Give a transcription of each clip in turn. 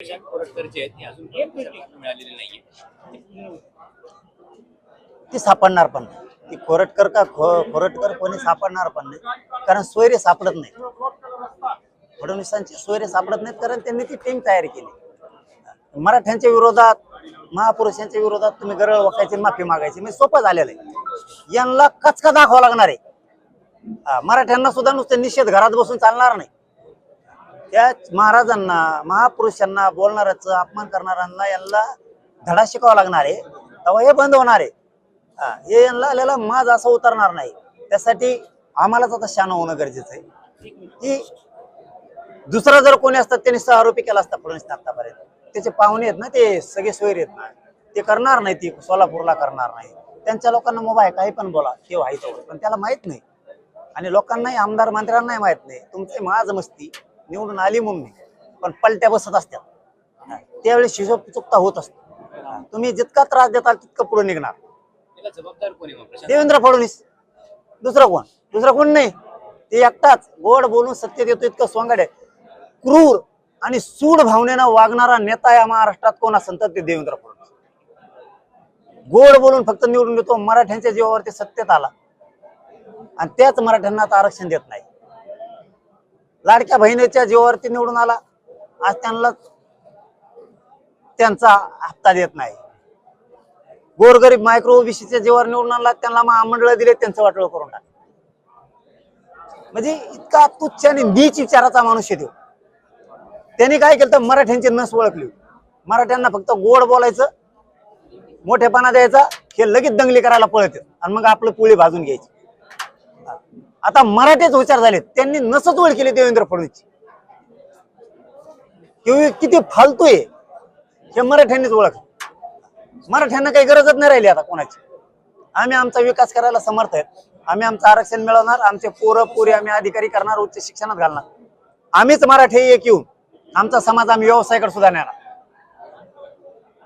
जे आहेत. ते अजून पक्षाला मिळालेले नाहीये? ती सापडणार पण नाही. ती कोरटकर का खो कोरटकर कोणी सापडणार पण नाही. कारण सोयरे सापडत नाही फडणवीसांचे सोयरे सापडत नाहीत कारण त्यांनी ती टीम तयार केली. मराठ्यांच्या विरोधात महापुरुषांच्या विरोधात तुम्ही गरळ वकायची माफी मागायची. म्हणजे सोपं झालेलं आहे. यांना कचका दाखवा लागणार आहे. मराठ्यांना सुद्धा नुसतं निषेध घरात बसून चालणार नाही. त्या महाराजांना महापुरुषांना बोलणाऱ्याचं अपमान करणाऱ्यांना यांना धडा शिकावा लागणार आहे. तेव्हा हे बंद होणार आहे. हा, हे यांना आलेला माज असं उतरणार नाही. त्यासाठी आम्हालाच आता शान होणं गरजेचं आहे. की दुसरा जर कोणी असतात त्यांनी सहआरोपी केला असता फडणवीस आतापर्यंत. त्याचे पाहुणे आहेत ना ते सगळे सोयरे आहेत ना. ते करणार नाही ती सोलापूरला करणार नाही. त्यांच्या लोकांना मोबाईल काही पण बोला ते व्हायचं पण त्याला माहीत नाही. आणि लोकांनाही आमदार मंत्र्यांनाही माहीत नाही. तुमची महाज मस्ती. निवडून आली नाही. पण पलट्या बसत असतात. हा, त्यावेळी शिशो चुकता होत असतो. तुम्ही जितका त्रास देताल तितकं पुढे निघणार. देवेंद्र फडणवीस. दुसरं कोण? दुसरं कोण नाही. ते एकटाच. गोड बोलून सत्तेत येतो इतकं स्वांगाड आहे. क्रूर आणि सूड भावनेनं वागणारा नेता या महाराष्ट्रात कोण असेल तर ते देवेंद्र फडणवीस. गोड बोलून फक्त निवडून येतो मराठ्यांच्या जीवावरती सत्तेत आला. आणि त्याच मराठ्यांना आता आरक्षण देत नाही. लाडक्या बहिणीच्या जीवावरती निवडून आला आज त्यांना त्यांचा हप्ता देत नाही. गोरगरीब मायक्रो ओबीसीच्या जीवावर निवडून आणला त्यांना महामंडळ दिले त्यांचं वाटळ करून टाक म्हणजे इतका तुच्छ आणि नीच विचाराचा माणूस येतो त्यांनी काय केलं तर मराठ्यांची नस ओळखली. मराठ्यांना फक्त गोड बोलायचं मोठेपणा द्यायचा हे लगेच दंगली करायला पळत आणि मग आपलं पोळी भाजून घ्यायची. आता मराठीच विचार झाले त्यांनी नसच केली देवेंद्र फडणवीस किंवा किती फालतू आहे. हे मराठ्यांनीच ओळख मराठ्यांना काही गरजच नाही राहिली आता कोणाची. आम्ही आमचा विकास करायला समर्थ आहेत. आम्ही आमचं आरक्षण मिळवणार आमचे पोरं पोरी आम्ही अधिकारी करणार उच्च शिक्षणात घालणार. आम्हीच मराठी एक येऊन आमचा समाज आम्ही व्यवसायाकडे सुद्धा नेणार.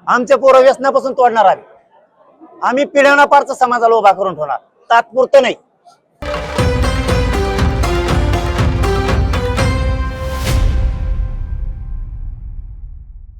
आमचे पोरं व्यसनापासून तोडणार आम्ही. आम्ही पिढ्यानापारचं समाजाला उभा करून ठेवणार. तात्पुरतं नाही.